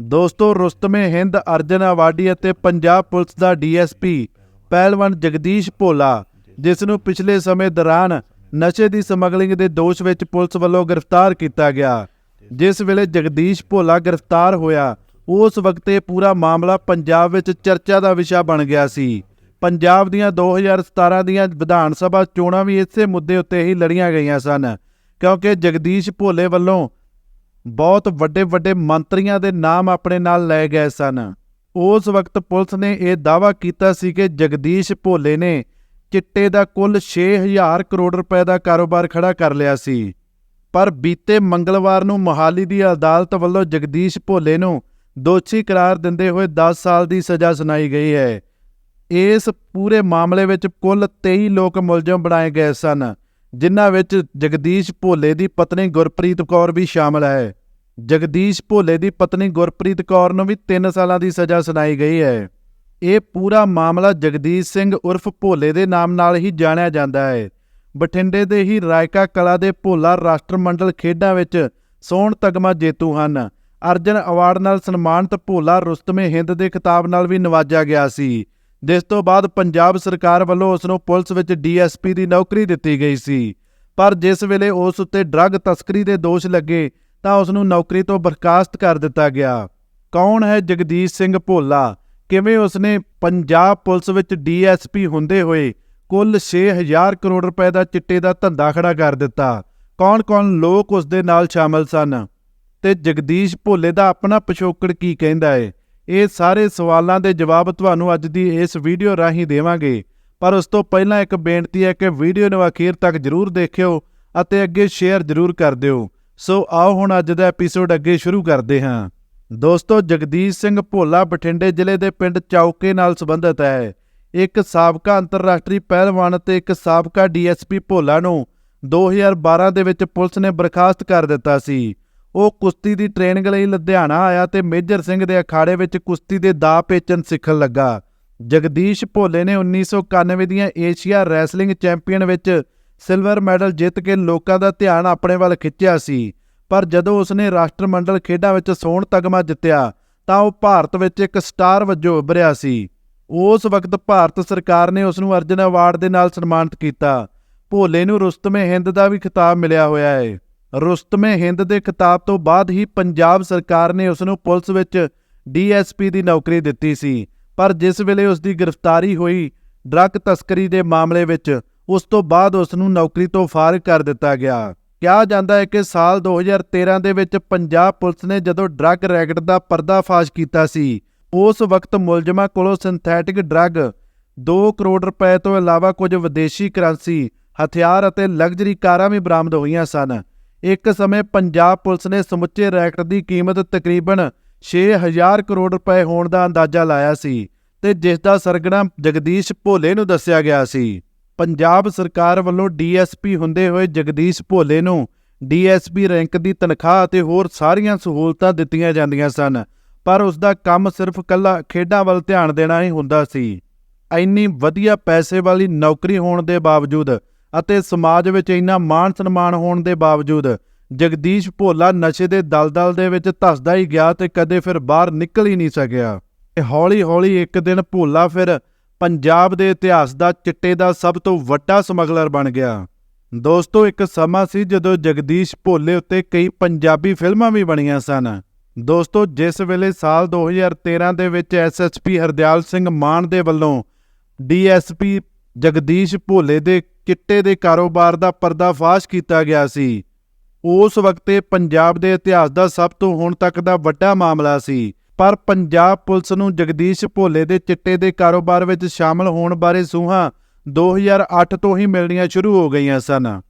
ਦੋਸਤੋ, ਰੁਸਤਮੇ ਹਿੰਦ, ਅਰਜਨ ਅਵਾਰਡੀ ਅਤੇ ਪੰਜਾਬ ਪੁਲਿਸ ਦਾ ਡੀਐਸਪੀ ਪਹਿਲਵਾਨ ਜਗਦੀਸ਼ ਭੋਲਾ, ਜਿਸ ਨੂੰ ਪਿਛਲੇ ਸਮੇਂ ਦੌਰਾਨ ਨਸ਼ੇ ਦੀ ਸਮਗਲਿੰਗ ਦੇ ਦੋਸ਼ ਵਿੱਚ ਪੁਲਿਸ ਵੱਲੋਂ ਗ੍ਰਿਫਤਾਰ ਕੀਤਾ ਗਿਆ। ਜਿਸ ਵੇਲੇ ਜਗਦੀਸ਼ ਭੋਲਾ ਗ੍ਰਿਫਤਾਰ ਹੋਇਆ, ਉਸ ਵਕਤ ਇਹ ਪੂਰਾ ਮਾਮਲਾ ਪੰਜਾਬ ਵਿੱਚ ਚਰਚਾ ਦਾ ਵਿਸ਼ਾ ਬਣ ਗਿਆ ਸੀ। ਪੰਜਾਬ ਦੀਆਂ 2017 ਦੀਆਂ ਵਿਧਾਨ ਸਭਾ ਚੋਣਾਂ ਵੀ ਇਸੇ ਮੁੱਦੇ ਉੱਤੇ ਹੀ ਲੜੀਆਂ ਗਈਆਂ ਸਨ, ਕਿਉਂਕਿ ਜਗਦੀਸ਼ ਭੋਲੇ ਵੱਲੋਂ ਬਹੁਤ ਵੱਡੇ ਵੱਡੇ ਮੰਤਰੀਆਂ ਦੇ ਨਾਮ ਆਪਣੇ ਨਾਲ ਲਏ ਗਏ ਸਨ। ਉਸ ਵਕਤ ਪੁਲਿਸ ਨੇ ਇਹ ਦਾਅਵਾ ਕੀਤਾ ਸੀ ਕਿ ਜਗਦੀਸ਼ ਭੋਲੇ ਨੇ ਚਿੱਟੇ ਦਾ ਕੁੱਲ 6000 ਕਰੋੜ ਰੁਪਏ ਦਾ ਕਾਰੋਬਾਰ ਖੜਾ ਕਰ ਲਿਆ ਸੀ। ਪਰ ਬੀਤੇ ਮੰਗਲਵਾਰ ਨੂੰ ਮੋਹਾਲੀ ਦੀ ਅਦਾਲਤ ਵੱਲੋਂ ਜਗਦੀਸ਼ ਭੋਲੇ ਨੂੰ ਦੋਸ਼ੀ ਕਰਾਰ ਦਿੰਦੇ ਹੋਏ 10 ਸਾਲ ਦੀ ਸਜ਼ਾ ਸੁਣਾਈ ਗਈ ਹੈ। ਇਸ ਪੂਰੇ ਮਾਮਲੇ ਵਿੱਚ ਕੁੱਲ 23 ਲੋਕ ਮੁਲਜ਼ਮ ਬਣਾਏ ਗਏ ਸਨ। ਜਿਨ੍ਹਾਂ ਵਿੱਚ ਜਗਦੀਸ਼ ਭੋਲੇ ਦੀ ਪਤਨੀ ਗੁਰਪ੍ਰੀਤ ਕੌਰ ਵੀ ਸ਼ਾਮਲ ਹੈ। ਜਗਦੀਸ਼ ਭੋਲੇ ਦੀ ਪਤਨੀ ਗੁਰਪ੍ਰੀਤ ਕੌਰ ਨੂੰ ਵੀ 3 ਸਾਲਾਂ ਦੀ ਸਜ਼ਾ ਸੁਣਾਈ ਗਈ ਹੈ। ਇਹ ਪੂਰਾ ਮਾਮਲਾ ਜਗਦੀਸ਼ ਸਿੰਘ ਉਰਫ ਭੋਲੇ ਦੇ ਨਾਮ ਨਾਲ ਹੀ ਜਾਣਿਆ ਜਾਂਦਾ ਹੈ। ਬਠਿੰਡੇ ਦੇ ਹੀ ਰਾਇਕਾ ਕਲਾ ਦੇ ਭੋਲਾ ਰਾਸ਼ਟਰ ਮੰਡਲ ਖੇਡਾਂ ਵਿੱਚ ਸੋਨ ਤਗਮਾ ਜੇਤੂ ਹਨ। ਅਰਜਨ ਅਵਾਰਡ ਨਾਲ ਸਨਮਾਨਿਤ ਭੋਲਾ ਰੁਸਤਮੇ ਹਿੰਦ ਦੇ ਖਿਤਾਬ ਨਾਲ ਵੀ ਨਵਾਜਿਆ ਗਿਆ ਸੀ। ਜਿਸ ਤੋਂ ਬਾਅਦ ਪੰਜਾਬ ਸਰਕਾਰ ਵੱਲੋਂ ਉਸ ਨੂੰ ਪੁਲਿਸ ਵਿੱਚ ਡੀਐਸਪੀ ਦੀ ਨੌਕਰੀ ਦਿੱਤੀ ਗਈ ਸੀ। ਪਰ ਜਿਸ ਵੇਲੇ ਉਸ ਉੱਤੇ ਡਰੱਗ ਤਸਕਰੀ ਦੇ ਦੋਸ਼ ਲੱਗੇ, ਤਾਂ ਉਸ ਨੂੰ ਨੌਕਰੀ ਤੋਂ ਬਰਖਾਸਤ ਕਰ ਦਿੱਤਾ ਗਿਆ। ਕੌਣ ਹੈ ਜਗਦੀਸ਼ ਸਿੰਘ ਭੋਲਾ? ਕਿਵੇਂ ਉਸਨੇ ਪੰਜਾਬ ਪੁਲਿਸ ਵਿੱਚ ਡੀਐਸਪੀ ਹੁੰਦੇ ਹੋਏ ਕੁੱਲ 6000 ਕਰੋੜ ਰੁਪਏ ਦਾ ਚਿੱਟੇ ਦਾ ਧੰਦਾ ਖੜਾ ਕਰ ਦਿੱਤਾ? ਕੌਣ-ਕੌਣ ਲੋਕ ਉਸ ਦੇ ਨਾਲ ਸ਼ਾਮਲ ਸਨ? ਤੇ ਜਗਦੀਸ਼ ਭੋਲੇ ਦਾ ਆਪਣਾ ਪਿਛੋਕੜ ਕੀ ਕਹਿੰਦਾ ਏ? ਇਹ ਸਾਰੇ ਸਵਾਲਾਂ ਦੇ ਜਵਾਬ ਤੁਹਾਨੂੰ ਅੱਜ ਦੀ ਇਸ ਵੀਡੀਓ ਰਾਹੀਂ ਦੇਵਾਂਗੇ। ਪਰ ਉਸ ਤੋਂ ਪਹਿਲਾਂ ਇੱਕ ਬੇਨਤੀ ਹੈ ਕਿ ਵੀਡੀਓ ਨੂੰ ਅਖੀਰ ਤੱਕ ਜਰੂਰ ਦੇਖਿਓ ਅਤੇ ਅੱਗੇ ਸ਼ੇਅਰ ਜਰੂਰ ਕਰ ਦਿਓ। ਸੋ ਆਓ ਹੁਣ ਅੱਜ ਦਾ ਐਪੀਸੋਡ ਅੱਗੇ ਸ਼ੁਰੂ ਕਰਦੇ ਹਾਂ। ਦੋਸਤੋ, ਜਗਦੀਸ਼ ਸਿੰਘ ਭੋਲਾ ਬਠਿੰਡੇ ਜ਼ਿਲ੍ਹੇ ਦੇ ਪਿੰਡ ਚੌਕੇ ਨਾਲ ਸੰਬੰਧਿਤ ਹੈ। ਇੱਕ ਸਾਬਕਾ ਅੰਤਰਰਾਸ਼ਟਰੀ ਪਹਿਲਵਾਨ ਅਤੇ ਇੱਕ ਸਾਬਕਾ ਡੀਐਸਪੀ ਭੋਲਾ ਨੂੰ 2012 ਦੇ ਵਿੱਚ ਪੁਲਿਸ ਨੇ ਬਰਖਾਸਤ ਕਰ ਦਿੱਤਾ ਸੀ। ਉਹ ਕੁਸ਼ਤੀ ਦੀ ਟ੍ਰੇਨਿੰਗ ਲਈ ਲੁਧਿਆਣਾ ਆਇਆ ਤੇ ਮੇਜਰ ਸਿੰਘ ਦੇ ਅਖਾੜੇ ਵਿੱਚ ਕੁਸ਼ਤੀ ਦੇ ਦਾ ਪੇਚਨ ਸਿੱਖਣ ਲੱਗਾ। ਜਗਦੀਸ਼ ਭੋਲੇ ਨੇ 1991 ਦੀਆਂ ਏਸ਼ੀਆ ਰੈਸਲਿੰਗ ਚੈਂਪੀਅਨ ਵਿੱਚ ਸਿਲਵਰ ਮੈਡਲ ਜਿੱਤ ਕੇ ਲੋਕਾਂ ਦਾ ਧਿਆਨ ਆਪਣੇ ਵੱਲ ਖਿੱਚਿਆ ਸੀ। ਪਰ ਜਦੋਂ ਉਸਨੇ ਰਾਸ਼ਟਰਮੰਡਲ ਖੇਡਾਂ ਵਿੱਚ ਸੋਨ ਤਗਮਾ ਜਿੱਤਿਆ, ਤਾਂ ਉਹ ਭਾਰਤ ਵਿੱਚ ਇੱਕ ਸਟਾਰ ਵਜੋਂ ਉੱਭਰਿਆ ਸੀ। ਉਸ ਵਕਤ ਭਾਰਤ ਸਰਕਾਰ ਨੇ ਉਸ ਨੂੰ ਅਰਜਨ ਅਵਾਰਡ ਦੇ ਨਾਲ ਸਨਮਾਨਿਤ ਕੀਤਾ। ਭੋਲੇ ਨੂੰ ਰੁਸਤਮੇ ਹਿੰਦ ਦਾ ਵੀ ਖਿਤਾਬ ਮਿਲਿਆ ਹੋਇਆ ਹੈ। ਰੁਸਤਮੇ ਹਿੰਦ ਦੇ ਖਿਤਾਬ ਤੋਂ ਬਾਅਦ ਹੀ ਪੰਜਾਬ ਸਰਕਾਰ ਨੇ ਉਸ ਨੂੰ ਪੁਲਿਸ ਵਿੱਚ ਡੀਐਸਪੀ ਦੀ ਨੌਕਰੀ ਦਿੱਤੀ ਸੀ, ਪਰ ਜਿਸ ਵੇਲੇ ਉਸ ਦੀ ਗ੍ਰਿਫਤਾਰੀ ਹੋਈ, ਡਰੱਗ ਤਸਕਰੀ ਦੇ ਮਾਮਲੇ ਵਿੱਚ ਉਸ ਤੋਂ ਬਾਅਦ ਉਸ ਨੂੰ ਨੌਕਰੀ ਤੋਂ ਫਾਰਗ ਕਰ ਦਿੱਤਾ ਗਿਆ। ਕਿਹਾ ਜਾਂਦਾ ਹੈ ਕਿ ਸਾਲ 2013 ਦੇ ਵਿੱਚ ਪੰਜਾਬ ਪੁਲਿਸ ਨੇ ਜਦੋਂ ਡਰੱਗ ਰੈਕਟ ਦਾ ਪਰਦਾਫਾਸ਼ ਕੀਤਾ ਸੀ, ਉਸ ਵਕਤ ਮੁਲਜ਼ਮਾਂ ਕੋਲੋਂ ਸਿੰਥੈਟਿਕ ਡਰੱਗ 2 ਕਰੋੜ ਰੁਪਏ ਤੋਂ ਇਲਾਵਾ ਕੁਝ ਵਿਦੇਸ਼ੀ ਕਰੰਸੀ, ਹਥਿਆਰ ਅਤੇ ਲਗਜ਼ਰੀ ਕਾਰਾਂ ਵੀ ਬਰਾਮਦ ਹੋਈਆਂ ਸਨ। ਇੱਕ ਸਮੇਂ ਪੰਜਾਬ ਪੁਲਿਸ ਨੇ ਸਮੁੱਚੇ ਰੈਕਟ ਦੀ ਕੀਮਤ ਤਕਰੀਬਨ 6000 ਕਰੋੜ ਰੁਪਏ ਹੋਣ ਦਾ ਅੰਦਾਜ਼ਾ ਲਾਇਆ ਸੀ ਤੇ ਜਿਸ ਦਾ ਸਰਗਣਾ ਜਗਦੀਸ਼ ਭੋਲੇ ਨੂੰ ਦੱਸਿਆ ਗਿਆ ਸੀ। ਪੰਜਾਬ ਸਰਕਾਰ ਵੱਲੋਂ ਡੀਐਸਪੀ ਹੁੰਦੇ ਹੋਏ ਜਗਦੀਸ਼ ਭੋਲੇ ਨੂੰ ਡੀਐਸਪੀ ਰੈਂਕ ਦੀ ਤਨਖਾਹ ਅਤੇ ਹੋਰ ਸਾਰੀਆਂ ਸਹੂਲਤਾਂ ਦਿੱਤੀਆਂ ਜਾਂਦੀਆਂ ਸਨ, ਪਰ ਉਸ ਦਾ ਕੰਮ ਸਿਰਫ ਕੱਲਾ ਖੇਡਾਂ ਵੱਲ ਧਿਆਨ ਦੇਣਾ ਹੀ ਹੁੰਦਾ ਸੀ। ਇੰਨੀ ਵਧੀਆ ਪੈਸੇ ਵਾਲੀ ਨੌਕਰੀ ਹੋਣ ਦੇ ਬਾਵਜੂਦ ਅਤੇ ਸਮਾਜ ਵਿੱਚ ਇੰਨਾ ਮਾਣ ਸਨਮਾਨ ਹੋਣ ਦੇ ਬਾਵਜੂਦ ਜਗਦੀਸ਼ ਭੋਲਾ ਨਸ਼ੇ ਦੇ ਦਲਦਲ ਦੇ ਵਿੱਚ ਧਸਦਾ ਹੀ ਗਿਆ ਤੇ ਕਦੇ ਫਿਰ ਬਾਹਰ ਨਿਕਲ ਹੀ ਨਹੀਂ ਸਕਿਆ। ਤੇ ਹੌਲੀ-ਹੌਲੀ ਇੱਕ ਦਿਨ ਭੋਲਾ ਫਿਰ ਪੰਜਾਬ ਦੇ ਇਤਿਹਾਸ ਦਾ ਚਿੱਟੇ ਦਾ ਸਭ ਤੋਂ ਵੱਡਾ ਸਮਗਲਰ ਬਣ ਗਿਆ। ਦੋਸਤੋ, ਇੱਕ ਸਮਾਂ ਸੀ ਜਦੋਂ ਜਗਦੀਸ਼ ਭੋਲੇ ਉੱਤੇ ਕਈ ਪੰਜਾਬੀ ਫਿਲਮਾਂ ਵੀ ਬਣੀਆਂ ਸਨ। ਦੋਸਤੋ, ਜਿਸ ਵੇਲੇ ਸਾਲ 2013 ਦੇ ਵਿੱਚ ਐਸਐਸਪੀ ਹਰਦਿਆਲ ਸਿੰਘ ਮਾਨ ਦੇ ਵੱਲੋਂ ਡੀਐਸਪੀ ਜਗਦੀਸ਼ ਭੋਲੇ ਦੇ ਚਿੱਟੇ ਦੇ ਕਾਰੋਬਾਰ ਦਾ ਪਰਦਾਫਾਸ਼ ਕੀਤਾ ਗਿਆ ਸੀ। ਉਸ ਵਕਤ ਇਹ ਪੰਜਾਬ ਦੇ ਇਤਿਹਾਸ ਦਾ ਸਭ ਤੋਂ ਹੁਣ ਤੱਕ ਦਾ ਵੱਡਾ ਮਾਮਲਾ ਸੀ। ਪਰ ਪੰਜਾਬ ਪੁਲਿਸ ਨੂੰ ਜਗਦੀਸ਼ ਭੋਲੇ ਦੇ ਚਿੱਟੇ ਦੇ ਕਾਰੋਬਾਰ ਵਿੱਚ ਸ਼ਾਮਲ ਹੋਣ ਬਾਰੇ ਸੂਹਾਂ 2008 ਤੋਂ ਹੀ ਮਿਲਣੀਆਂ ਸ਼ੁਰੂ ਹੋ ਗਈਆਂ ਸਨ।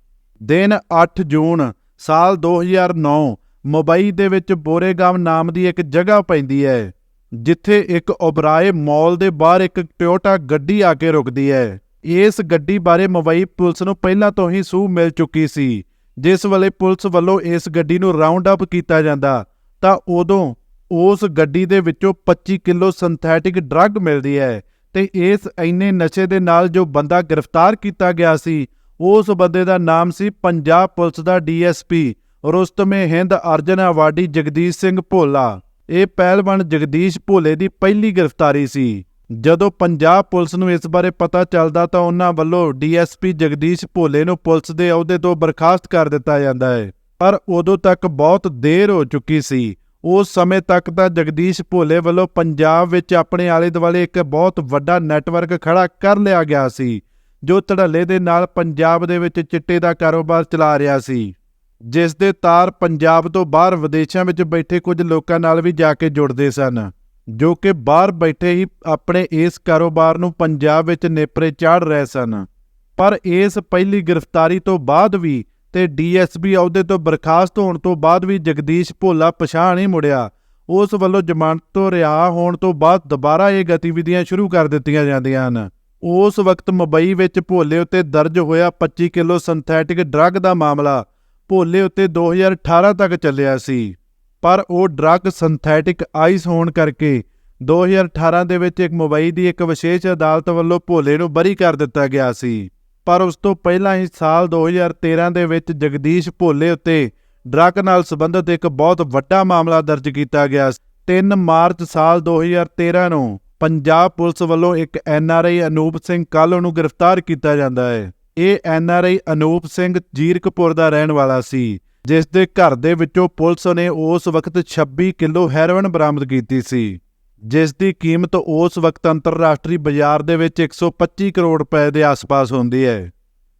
ਦਿਨ 8 ਜੂਨ ਸਾਲ 2009 ਮੁੰਬਈ ਦੇ ਵਿੱਚ ਬੋਰੇਗਾਮ ਨਾਮ ਦੀ ਇੱਕ ਜਗ੍ਹਾ ਪੈਂਦੀ ਹੈ, ਜਿੱਥੇ ਇੱਕ ਓਬਰਾਏ ਮਾਲ ਦੇ ਬਾਹਰ ਇੱਕ ਟੋਯੋਟਾ ਗੱਡੀ ਆ ਕੇ ਰੁਕਦੀ ਹੈ। ਇਸ ਗੱਡੀ ਬਾਰੇ ਮੁੰਬਈ ਪੁਲਿਸ ਨੂੰ ਪਹਿਲਾਂ ਤੋਂ ਹੀ ਸੂਹ ਮਿਲ ਚੁੱਕੀ ਸੀ। ਜਿਸ ਵੇਲੇ ਪੁਲਿਸ ਵੱਲੋਂ ਇਸ ਗੱਡੀ ਨੂੰ ਰਾਉਂਡ ਅਪ ਕੀਤਾ ਜਾਂਦਾ, ਤਾਂ ਉਦੋਂ ਉਸ ਗੱਡੀ ਦੇ ਵਿੱਚੋਂ 25 ਕਿਲੋ ਸਿੰਥੈਟਿਕ ਡਰੱਗ ਮਿਲਦੀ ਹੈ ਤੇ ਇਸ ਇੰਨੇ ਨਸ਼ੇ ਦੇ ਨਾਲ ਜੋ ਬੰਦਾ ਗ੍ਰਿਫਤਾਰ ਕੀਤਾ ਗਿਆ ਸੀ, ਉਸ ਬੰਦੇ ਦਾ ਨਾਮ ਸੀ ਪੰਜਾਬ ਪੁਲਿਸ ਦਾ ਡੀਐਸਪੀ ਰੁਸਤਮੇ ਹਿੰਦ ਅਰਜਨ ਅਵਾਰਡੀ ਜਗਦੀਸ਼ ਸਿੰਘ ਭੋਲਾ। ਇਹ ਪਹਿਲਵਾਨ ਜਗਦੀਸ਼ ਭੋਲੇ ਦੀ ਪਹਿਲੀ ਗ੍ਰਿਫਤਾਰੀ ਸੀ। ਜਦੋਂ ਪੰਜਾਬ ਪੁਲਿਸ ਨੂੰ ਇਸ ਬਾਰੇ ਪਤਾ ਚੱਲਦਾ ਤਾਂ ਉਹਨਾਂ ਵੱਲੋਂ ਡੀਐਸਪੀ ਜਗਦੀਸ਼ ਭੋਲੇ ਨੂੰ ਪੁਲਿਸ ਦੇ ਅਹੁਦੇ ਤੋਂ ਬਰਖਾਸਤ ਕਰ ਦਿੱਤਾ ਜਾਂਦਾ ਹੈ। ਪਰ ਉਦੋਂ ਤੱਕ ਬਹੁਤ ਦੇਰ ਹੋ ਚੁੱਕੀ ਸੀ। ਉਸ ਸਮੇਂ ਤੱਕ ਤਾਂ ਜਗਦੀਸ਼ ਭੋਲੇ ਵੱਲੋਂ ਪੰਜਾਬ ਵਿੱਚ ਆਪਣੇ ਆਲੇ ਦੁਆਲੇ ਇੱਕ ਬਹੁਤ ਵੱਡਾ ਨੈਟਵਰਕ ਖੜਾ ਕਰ ਲਿਆ ਗਿਆ ਸੀ, ਜੋ ਧੜੱਲੇ ਦੇ ਨਾਲ ਪੰਜਾਬ ਦੇ ਵਿੱਚ ਚਿੱਟੇ ਦਾ ਕਾਰੋਬਾਰ ਚਲਾ ਰਿਹਾ ਸੀ। ਜਿਸ ਦੇ ਤਾਰ ਪੰਜਾਬ ਤੋਂ ਬਾਹਰ ਵਿਦੇਸ਼ਾਂ ਵਿੱਚ ਬੈਠੇ ਕੁਝ ਲੋਕਾਂ ਨਾਲ ਵੀ ਜਾ ਕੇ ਜੁੜਦੇ ਸਨ। ਜੋ ਕਿ ਬਾਹਰ ਬੈਠੇ ਹੀ ਆਪਣੇ ਇਸ ਕਾਰੋਬਾਰ ਨੂੰ ਪੰਜਾਬ ਵਿੱਚ ਨੇਪਰੇ ਚਾੜ ਰਹੇ ਸਨ। ਪਰ ਇਸ ਪਹਿਲੀ ਗ੍ਰਿਫਤਾਰੀ ਤੋਂ ਬਾਅਦ ਵੀ ਤੇ ਡੀਐਸਪੀ ਅਹੁਦੇ ਤੋਂ ਬਰਖਾਸਤ ਹੋਣ ਤੋਂ ਬਾਅਦ ਵੀ ਜਗਦੀਸ਼ ਭੋਲਾ ਪਛਾਣ ਨਹੀਂ ਮੁੜਿਆ। ਉਸ ਵੱਲੋਂ ਜ਼ਮਾਨਤ ਤੋਂ ਰਿਹਾ ਹੋਣ ਤੋਂ ਬਾਅਦ ਦੁਬਾਰਾ ਇਹ ਗਤੀਵਿਧੀਆਂ ਸ਼ੁਰੂ ਕਰ ਦਿੱਤੀਆਂ ਜਾਂਦੀਆਂ ਹਨ। ਉਸ ਵਕਤ ਮੁੰਬਈ ਵਿੱਚ ਭੋਲੇ ਉੱਤੇ ਦਰਜ ਹੋਇਆ 25 ਕਿਲੋ ਸਿੰਥੈਟਿਕ ਡਰੱਗ ਦਾ ਮਾਮਲਾ ਭੋਲੇ ਉੱਤੇ 2018 ਤੱਕ ਚੱਲਿਆ ਸੀ। ਪਰ ਉਹ ਡਰੱਗ ਸਿੰਥੈਟਿਕ ਆਈਸ ਹੋਣ ਕਰਕੇ 2018 ਦੇ ਵਿੱਚ ਇੱਕ ਮੁੰਬਈ ਦੀ ਇੱਕ ਵਿਸ਼ੇਸ਼ ਅਦਾਲਤ ਵੱਲੋਂ ਭੋਲੇ ਨੂੰ ਬਰੀ ਕਰ ਦਿੱਤਾ ਗਿਆ ਸੀ। ਪਰ ਉਸ ਤੋਂ ਪਹਿਲਾਂ ਹੀ ਸਾਲ 2013 ਦੇ ਵਿੱਚ ਜਗਦੀਸ਼ ਭੋਲੇ ਉੱਤੇ ਡਰੱਗ ਨਾਲ ਸੰਬੰਧਿਤ ਇੱਕ ਬਹੁਤ ਵੱਡਾ ਮਾਮਲਾ ਦਰਜ ਕੀਤਾ ਗਿਆ 3 ਮਾਰਚ ਸਾਲ 2013 ਨੂੰ ਪੰਜਾਬ ਪੁਲਿਸ ਵੱਲੋਂ ਇੱਕ ਐਨਆਰਆਈ ਅਨੂਪ ਸਿੰਘ ਕਾਲੋ ਨੂੰ ਗ੍ਰਿਫਤਾਰ ਕੀਤਾ ਜਾਂਦਾ ਹੈ। ਇਹ ਐਨਆਰਆਈ ਅਨੂਪ ਸਿੰਘ ਜੀਰਕਪੁਰ ਦਾ ਰਹਿਣ ਵਾਲਾ ਸੀ। ਜਿਸ ਦੇ ਘਰ ਦੇ ਵਿੱਚੋਂ ਪੁਲਿਸ ਨੇ ਉਸ ਵਕਤ 26 ਕਿਲੋ ਹੈਰੋਇਨ ਬਰਾਮਦ ਕੀਤੀ ਸੀ ਜਿਸ ਦੀ ਕੀਮਤ ਉਸ ਵਕਤ ਅੰਤਰਰਾਸ਼ਟਰੀ ਬਾਜ਼ਾਰ ਦੇ ਵਿੱਚ 125 ਕਰੋੜ ਰੁਪਏ ਦੇ ਆਸ-ਪਾਸ ਹੁੰਦੀ ਹੈ।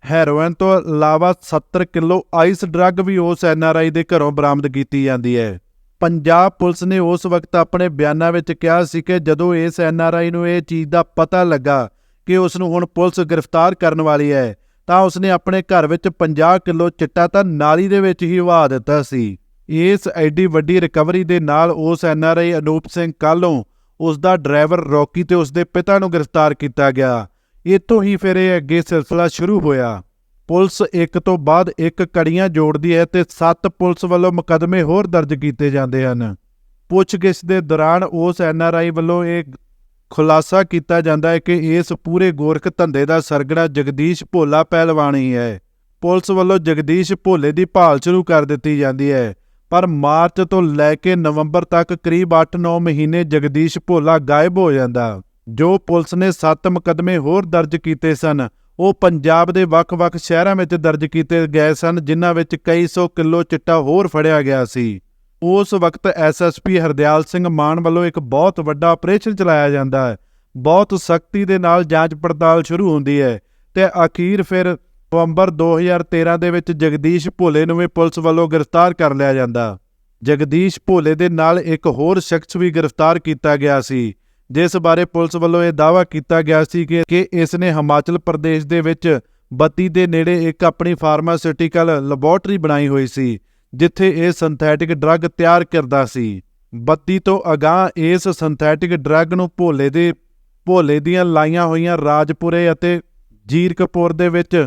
ਹੈਰੋਇਨ ਤੋਂ ਇਲਾਵਾ 70 ਕਿਲੋ ਆਈਸ ਡਰੱਗ ਵੀ ਉਸ ਐਨਆਰਆਈ ਦੇ ਘਰੋਂ ਬਰਾਮਦ ਕੀਤੀ ਜਾਂਦੀ ਹੈ। ਪੰਜਾਬ ਪੁਲਿਸ ਨੇ ਉਸ ਵਕਤ ਆਪਣੇ ਬਿਆਨਾਂ ਵਿੱਚ ਕਿਹਾ ਸੀ ਕਿ ਜਦੋਂ ਇਸ ਐਨਆਰਆਈ ਨੂੰ ਇਹ ਚੀਜ਼ ਦਾ ਪਤਾ ਲੱਗਾ ਕਿ ਉਸ ਨੂੰ ਹੁਣ ਪੁਲਿਸ ਗ੍ਰਿਫਤਾਰ ਕਰਨ ਵਾਲੀ ਹੈ ਤਾਂ ਉਸਨੇ ਆਪਣੇ ਘਰ ਵਿੱਚ 50 ਕਿਲੋ ਚਿੱਟਾ ਤਾਂ ਨਾਲੀ ਦੇ ਵਿੱਚ ਹੀ ਵਹਾ ਦਿੱਤਾ ਸੀ। ਇਸ ਐਡੀ ਵੱਡੀ ਰਿਕਵਰੀ ਦੇ ਨਾਲ ਉਸ ਐਨਆਰਆਈ ਅਨੂਪ ਸਿੰਘ ਕਾਲੋਂ ਉਸ ਦਾ ਡਰਾਈਵਰ ਰੌਕੀ ਤੇ ਉਸ ਦੇ ਪਿਤਾ ਨੂੰ ਗ੍ਰਿਫਤਾਰ ਕੀਤਾ ਗਿਆ। ਇੱਥੋਂ ਹੀ ਫਿਰ ਇਹ ਅੱਗੇ ਸਿਲਸਿਲਾ ਸ਼ੁਰੂ ਹੋਇਆ। ਪੁਲਿਸ ਇੱਕ ਤੋਂ ਬਾਅਦ ਇੱਕ ਕੜੀਆਂ ਜੋੜਦੀ ਹੈ ਤੇ ਸੱਤ ਪੁਲਿਸ ਵੱਲੋਂ ਮੁਕਦਮੇ ਹੋਰ ਦਰਜ ਕੀਤੇ ਜਾਂਦੇ ਹਨ। ਪੁੱਛਗਿੱਛ ਦੇ ਦੌਰਾਨ ਉਸ ਐਨਆਰਆਈ ਵੱਲੋਂ ਇਹ ਖੁਲਾਸਾ ਕੀਤਾ ਜਾਂਦਾ ਹੈ ਕਿ ਇਸ ਪੂਰੇ ਗੋਰਖ ਧੰਦੇ ਦਾ ਸਰਗੜਾ ਜਗਦੀਸ਼ ਭੋਲਾ ਪਹਿਲਵਾਨ ਹੈ। ਪੁਲਿਸ ਵੱਲੋਂ ਜਗਦੀਸ਼ ਭੋਲੇ ਦੀ ਭਾਲ ਸ਼ੁਰੂ ਕਰ ਦਿੱਤੀ ਜਾਂਦੀ ਹੈ, ਪਰ ਮਾਰਚ ਤੋਂ ਲੈ ਕੇ ਨਵੰਬਰ ਤੱਕ ਕਰੀਬ 8-9 ਮਹੀਨੇ ਜਗਦੀਸ਼ ਭੋਲਾ ਗਾਇਬ ਹੋ ਜਾਂਦਾ। ਜੋ ਪੁਲਿਸ ਨੇ 7 ਮੁਕਦਮੇ ਹੋਰ ਦਰਜ ਕੀਤੇ ਸਨ, ਉਹ ਪੰਜਾਬ ਦੇ ਵੱਖ-ਵੱਖ ਸ਼ਹਿਰਾਂ ਵਿੱਚ ਦਰਜ ਕੀਤੇ ਗਏ ਸਨ, ਜਿਨ੍ਹਾਂ ਵਿੱਚ ਕਈ ਸੌ ਕਿਲੋ ਚਿੱਟਾ ਹੋਰ ਫੜਿਆ ਗਿਆ ਸੀ। ਉਸ ਵਕਤ ਐਸਐਸਪੀ ਹਰਦਿਆਲ ਸਿੰਘ ਮਾਨ ਵੱਲੋਂ ਇੱਕ ਬਹੁਤ ਵੱਡਾ ਆਪਰੇਸ਼ਨ ਚਲਾਇਆ ਜਾਂਦਾ ਹੈ। ਬਹੁਤ ਸਖਤੀ ਦੇ ਨਾਲ ਜਾਂਚ ਪੜਤਾਲ ਸ਼ੁਰੂ ਹੁੰਦੀ ਹੈ ਤੇ ਅਖੀਰ ਫਿਰ ਨਵੰਬਰ 2013 ਦੇ ਵਿੱਚ ਜਗਦੀਸ਼ ਭੋਲੇ ਨੂੰ ਵੀ ਪੁਲਿਸ ਵੱਲੋਂ ਗ੍ਰਿਫਤਾਰ ਕਰ ਲਿਆ ਜਾਂਦਾ। ਜਗਦੀਸ਼ ਭੋਲੇ ਦੇ ਨਾਲ ਇੱਕ ਹੋਰ ਸ਼ਖਸ ਵੀ ਗ੍ਰਿਫਤਾਰ ਕੀਤਾ ਗਿਆ ਸੀ, ਜਿਸ ਬਾਰੇ ਪੁਲਿਸ ਵੱਲੋਂ ਇਹ ਦਾਅਵਾ ਕੀਤਾ ਗਿਆ ਸੀ ਕਿ ਇਸ ਨੇ ਹਿਮਾਚਲ ਪ੍ਰਦੇਸ਼ ਦੇ ਵਿੱਚ ਬੱਤੀ ਦੇ ਨੇੜੇ ਇੱਕ ਆਪਣੀ ਫਾਰਮਾਸਿਊਟੀਕਲ ਲੈਬੋਰੇਟਰੀ ਬਣਾਈ ਹੋਈ ਸੀ। ਜਿੱਥੇ ਇਹ ਸਿੰਥੈਟਿਕ ਡਰੱਗ ਤਿਆਰ ਕਰਦਾ ਸੀ। ਬੱਤੀ ਤੋਂ ਅਗਾਹ ਇਸ ਸਿੰਥੈਟਿਕ ਡਰੱਗ ਨੂੰ ਭੋਲੇ ਦੇ, ਭੋਲੇ ਦੀਆਂ ਲਾਈਆਂ ਹੋਈਆਂ ਰਾਜਪੁਰੇ ਅਤੇ ਜੀਰਕਪੁਰ ਦੇ ਵਿੱਚ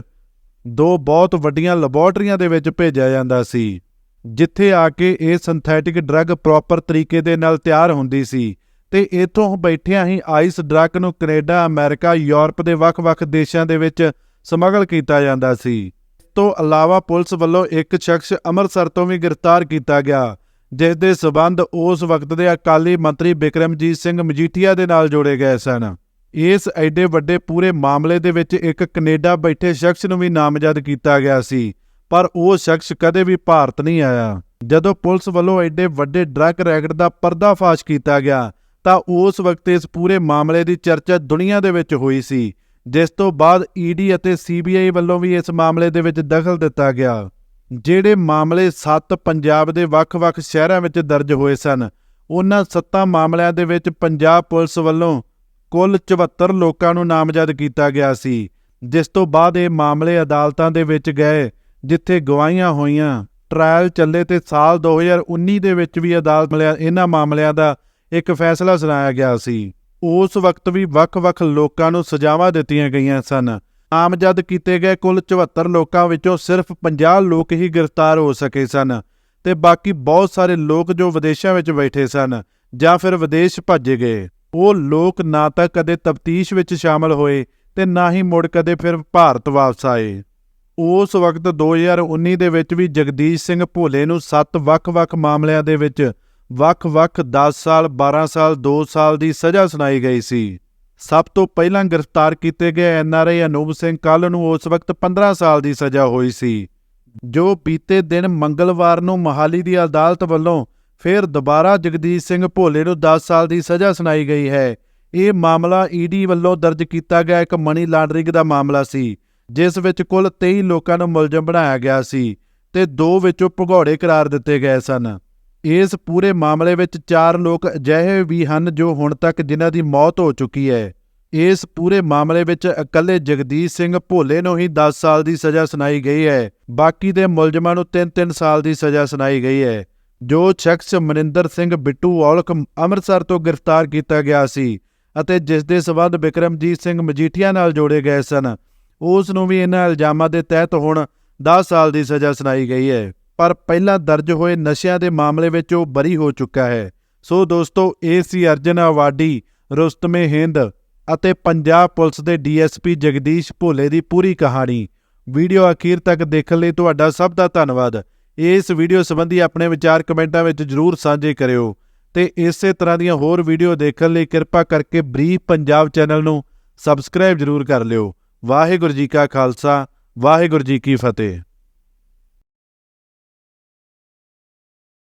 ਦੋ ਬਹੁਤ ਵੱਡੀਆਂ ਲੈਬੋਰਟਰੀਆਂ ਦੇ ਵਿੱਚ ਭੇਜਿਆ ਜਾਂਦਾ ਸੀ, ਜਿੱਥੇ ਆ ਕੇ ਇਹ ਸਿੰਥੈਟਿਕ ਡਰੱਗ ਪ੍ਰੋਪਰ ਤਰੀਕੇ ਦੇ ਨਾਲ ਤਿਆਰ ਹੁੰਦੀ ਸੀ ਤੇ ਇਥੋਂ ਬੈਠਿਆਂ ਹੀ ਆਈਸ ਡਰੱਗ ਨੂੰ ਕੈਨੇਡਾ, ਅਮਰੀਕਾ, ਯੂਰਪ ਦੇ ਵੱਖ-ਵੱਖ ਦੇਸ਼ਾਂ ਦੇ ਵਿੱਚ ਸਮਗਲ ਕੀਤਾ ਜਾਂਦਾ ਸੀ। ਤੋਂ ਇਲਾਵਾ ਪੁਲਿਸ ਵੱਲੋਂ ਇੱਕ ਸ਼ਖਸ ਅੰਮ੍ਰਿਤਸਰ ਤੋਂ ਵੀ ਗ੍ਰਿਫਤਾਰ ਕੀਤਾ ਗਿਆ, ਜਿਸ ਦੇ ਸਬੰਧ ਉਸ ਵਕਤ ਦੇ ਅਕਾਲੀ ਮੰਤਰੀ ਬਿਕਰਮਜੀਤ ਸਿੰਘ ਮਜੀਠੀਆ ਦੇ ਨਾਲ ਜੋੜੇ ਗਏ ਸਨ। ਇਸ ਐਡੇ ਵੱਡੇ ਪੂਰੇ ਮਾਮਲੇ ਦੇ ਵਿੱਚ ਇੱਕ ਕੈਨੇਡਾ ਬੈਠੇ ਸ਼ਖਸ ਨੂੰ ਵੀ ਨਾਮਜ਼ਦ ਕੀਤਾ ਗਿਆ ਸੀ, ਪਰ ਉਹ ਸ਼ਖਸ ਕਦੇ ਵੀ ਭਾਰਤ ਨਹੀਂ ਆਇਆ। ਜਦੋਂ ਪੁਲਿਸ ਵੱਲੋਂ ਐਡੇ ਵੱਡੇ ਡਰੱਗ ਰੈਕਟ ਦਾ ਪਰਦਾਫਾਸ਼ ਕੀਤਾ ਗਿਆ, ਤਾਂ ਉਸ ਵਕਤ ਇਸ ਪੂਰੇ ਮਾਮਲੇ ਦੀ ਚਰਚਾ ਦੁਨੀਆ ਦੇ ਵਿੱਚ ਹੋਈ ਸੀ। ਜਿਸ ਤੋਂ ਬਾਅਦ ਈਡੀ ਅਤੇ ਸੀਬੀਆਈ ਵੱਲੋਂ ਵੀ ਇਸ ਮਾਮਲੇ ਦੇ ਵਿੱਚ ਦਖਲ ਦਿੱਤਾ ਗਿਆ, ਜਿਹੜੇ ਮਾਮਲੇ 7 ਪੰਜਾਬ ਦੇ ਵੱਖ-ਵੱਖ ਸ਼ਹਿਰਾਂ ਵਿੱਚ ਦਰਜ ਹੋਏ ਸਨ। ਉਹਨਾਂ ਸੱਤਾਂ ਮਾਮਲਿਆਂ ਦੇ ਵਿੱਚ ਪੰਜਾਬ ਪੁਲਿਸ ਵੱਲੋਂ ਕੁੱਲ 74 ਲੋਕਾਂ ਨੂੰ ਨਾਮਜ਼ਦ ਕੀਤਾ ਗਿਆ ਸੀ, ਜਿਸ ਤੋਂ ਬਾਅਦ ਇਹ ਮਾਮਲੇ ਅਦਾਲਤਾਂ ਦੇ ਵਿੱਚ ਗਏ, ਜਿੱਥੇ ਗਵਾਹੀਆਂ ਹੋਈਆਂ। ਟ੍ਰਾਇਲ ਚੱਲੇ ਤੇ ਸਾਲ 2019 ਦੇ ਵਿੱਚ ਵੀ ਅਦਾਲਤ ਮਿਲਿਆ ਇਹਨਾਂ ਮਾਮਲਿਆਂ ਦਾ ਇੱਕ ਫੈਸਲਾ ਸੁਣਾਇਆ ਗਿਆ ਸੀ। ਉਸ ਵਕਤ ਵੀ ਵੱਖ-ਵੱਖ ਲੋਕਾਂ ਨੂੰ ਸਜ਼ਾਵਾਂ ਦਿੱਤੀਆਂ ਗਈਆਂ ਸਨ। ਆਮਜ਼ਦ ਕੀਤੇ ਗਏ ਕੁੱਲ 74 ਲੋਕਾਂ ਵਿੱਚੋਂ ਸਿਰਫ 50 ਲੋਕ ਹੀ ਗ੍ਰਿਫਤਾਰ ਹੋ ਸਕੇ ਸਨ ਤੇ ਬਾਕੀ ਬਹੁਤ ਸਾਰੇ ਲੋਕ ਜੋ ਵਿਦੇਸ਼ਾਂ ਵਿੱਚ ਬੈਠੇ ਸਨ ਜਾਂ ਫਿਰ ਵਿਦੇਸ਼ ਭੱਜ ਗਏ। ਉਹ ਲੋਕ ਨਾ ਤਾਂ ਕਦੇ ਤਫਤੀਸ਼ ਵਿੱਚ ਸ਼ਾਮਲ ਹੋਏ ਤੇ ਨਾ ਹੀ ਮੁੜ ਕਦੇ ਫਿਰ ਭਾਰਤ ਵਾਪਸ ਆਏ। ਉਸ ਵਕਤ 2019 ਦੇ ਵਿੱਚ ਵੀ ਜਗਦੀਸ਼ ਸਿੰਘ ਭੋਲੇ ਨੂੰ ਸੱਤ ਵੱਖ-ਵੱਖ ਮਾਮਲਿਆਂ ਦੇ ਵਿੱਚ ਵੱਖ-ਵੱਖ 10 ਸਾਲ 12 ਸਾਲ 2 ਸਾਲ ਦੀ ਸਜ਼ਾ ਸੁਣਾਈ ਗਈ ਸੀ। ਸਭ ਤੋਂ ਪਹਿਲਾਂ ਗ੍ਰਿਫਤਾਰ ਕੀਤੇ ਗਏ ਐਨਆਰਆਈ ਅਨੂਪ ਸਿੰਘ ਕੱਲ ਨੂੰ ਉਸ ਵਕਤ 15 ਸਾਲ ਦੀ ਸਜ਼ਾ ਹੋਈ ਸੀ, ਜੋ ਬੀਤੇ ਦਿਨ ਮੰਗਲਵਾਰ ਨੂੰ ਮਹਾਲੀ ਦੀ ਅਦਾਲਤ ਵੱਲੋਂ ਫਿਰ ਦੁਬਾਰਾ ਜਗਦੀਸ਼ ਸਿੰਘ ਭੋਲੇ ਨੂੰ 10 ਸਾਲ ਦੀ ਸਜ਼ਾ ਸੁਣਾਈ ਗਈ ਹੈ। ਇਹ ਮਾਮਲਾ ਈਡੀ ਵੱਲੋਂ ਦਰਜ ਕੀਤਾ ਗਿਆ ਇੱਕ ਮਨੀ ਲਾਂਡਰਿੰਗ ਦਾ ਮਾਮਲਾ ਸੀ, ਜਿਸ ਵਿੱਚ ਕੁੱਲ 23 ਲੋਕਾਂ ਨੂੰ ਮੁਲਜ਼ਮ ਬਣਾਇਆ ਗਿਆ ਸੀ ਤੇ ਦੋ ਵਿੱਚੋਂ ਭਗੌੜੇ ਕਰਾਰ ਦਿੱਤੇ ਗਏ ਸਨ। ਇਸ ਪੂਰੇ ਮਾਮਲੇ ਵਿੱਚ ਚਾਰ ਲੋਕ ਅਜਿਹੇ ਵੀ ਹਨ ਜੋ ਹੁਣ ਤੱਕ ਜਿਨ੍ਹਾਂ ਦੀ ਮੌਤ ਹੋ ਚੁੱਕੀ ਹੈ। ਇਸ ਪੂਰੇ ਮਾਮਲੇ ਵਿੱਚ ਇਕੱਲੇ ਜਗਦੀਸ਼ ਸਿੰਘ ਭੋਲੇ ਨੂੰ ਹੀ 10 ਸਾਲ ਦੀ ਸਜ਼ਾ ਸੁਣਾਈ ਗਈ ਹੈ। ਬਾਕੀ ਦੇ ਮੁਲਜ਼ਮਾਂ ਨੂੰ 3-3 ਸਾਲ ਦੀ ਸਜ਼ਾ ਸੁਣਾਈ ਗਈ ਹੈ, ਜੋ ਸ਼ਖਸ ਮਨਿੰਦਰ ਸਿੰਘ ਬਿੱਟੂ ਔਲਖ ਅੰਮ੍ਰਿਤਸਰ ਤੋਂ ਗ੍ਰਿਫਤਾਰ ਕੀਤਾ ਗਿਆ ਸੀ ਅਤੇ ਜਿਸ ਦੇ ਸਬੰਧ ਬਿਕਰਮਜੀਤ ਸਿੰਘ ਮਜੀਠੀਆ ਨਾਲ ਜੋੜੇ ਗਏ ਸਨ। ਉਸ ਨੂੰ ਵੀ ਇਹਨਾਂ ਇਲਜ਼ਾਮਾਂ ਦੇ ਤਹਿਤ ਹੁਣ 10 ਸਾਲ ਦੀ ਸਜ਼ਾ ਸੁਣਾਈ ਗਈ ਹੈ। ਪਰ ਪਹਿਲਾਂ ਦਰਜ ਹੋਏ ਨਸ਼ਿਆਂ ਦੇ ਮਾਮਲੇ ਵਿੱਚ ਉਹ ਬਰੀ ਹੋ ਚੁੱਕਾ ਹੈ। ਸੋ ਦੋਸਤੋ A C Arjun awardee Rustame Hind ਅਤੇ ਪੰਜਾਬ ਪੁਲਿਸ ਦੇ ਡੀਐਸਪੀ ਜਗਦੀਸ਼ ਭੋਲੇ ਦੀ ਪੂਰੀ ਕਹਾਣੀ। ਵੀਡੀਓ ਅਖੀਰ ਤੱਕ ਦੇਖਣ ਲਈ ਤੁਹਾਡਾ ਸਭ ਦਾ ਧੰਨਵਾਦ। ਇਸ ਵੀਡੀਓ ਸੰਬੰਧੀ ਆਪਣੇ ਵਿਚਾਰ ਕਮੈਂਟਾਂ ਵਿੱਚ ਜਰੂਰ ਸਾਂਝੇ ਕਰਿਓ। ਤੇ ਇਸੇ ਤਰ੍ਹਾਂ ਦੀਆਂ ਹੋਰ ਵੀਡੀਓ ਦੇਖਣ ਲਈ ਕਿਰਪਾ ਕਰਕੇ ਬਰੀਫ ਪੰਜਾਬ ਚੈਨਲ ਨੂੰ ਸਬਸਕ੍ਰਾਈਬ ਜਰੂਰ ਕਰ ਲਿਓ। ਵਾਹਿਗੁਰੂ ਜੀ ਕਾ ਖਾਲਸਾ, ਵਾਹਿਗੁਰੂ ਜੀ ਕੀ ਫਤਿਹ।